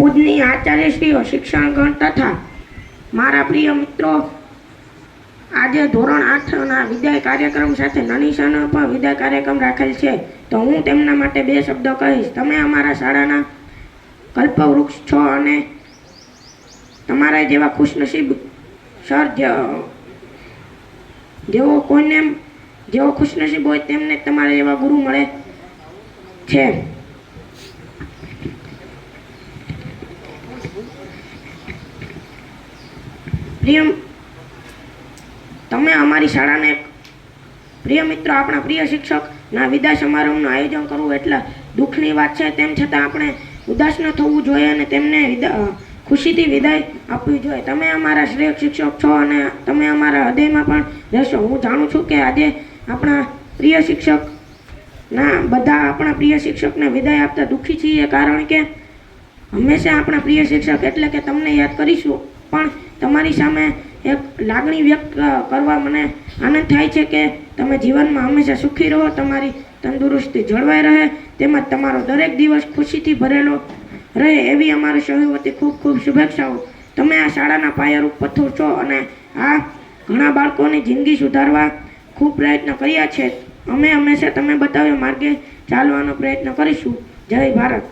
પૂજનીય આચાર્યશ્રીઓ શિક્ષણગણ તથા મારા પ્રિય મિત્રો, આજે ધોરણ આઠના વિદાય કાર્યક્રમ સાથે નનીશાનો પણ વિદાય કાર્યક્રમ રાખેલ છે. તો હું તેમના માટે બે શબ્દો કહીશ. તમે અમારા શાળાના કલ્પવૃક્ષ છો અને તમારા જેવા ખુશનસીબ સર જેવો કોઈને જેઓ ખુશનસીબ હોય તેમને તમારા જેવા ગુરુ મળે છે. પ્રિય તમે અમારી શાળાને પ્રિય મિત્રો, આપણા પ્રિય શિક્ષકના વિદાય સમારોહનું આયોજન કરવું એટલે દુઃખની વાત છે. તેમ છતાં આપણે ઉદાસ ન થવું જોઈએ અને તેમને ખુશીથી વિદાય આપવી જોઈએ. તમે અમારા શ્રેય શિક્ષક છો અને તમે અમારા હૃદયમાં પણ રહેશો. હું જાણું છું કે આજે આપણા પ્રિય શિક્ષક ના, બધા આપણા પ્રિય શિક્ષકને વિદાય આપતા દુઃખી છીએ. કારણ કે હંમેશા આપણા પ્રિય શિક્ષક એટલે કે તમને યાદ કરીશું, પણ તમારી સામે એક લાગણી વ્યક્ત કરવા મને આનંદ થાય છે કે તમે જીવનમાં હંમેશા સુખી રહો, તમારી તંદુરસ્તી જળવાઈ રહે, તેમજ તમારો દરેક દિવસ ખુશીથી ભરેલો રહે એવી અમારી સહુ ખૂબ ખૂબ શુભેચ્છાઓ. તમે આ શાળાના પાયારૂપ પથ્થર છો અને આ ઘણા બાળકોની જિંદગી સુધારવા ખૂબ પ્રયત્ન કર્યા છે. અમે હંમેશા તમે બતાવ્યો માર્ગે ચાલવાનો પ્રયત્ન કરીશું. જય ભારત.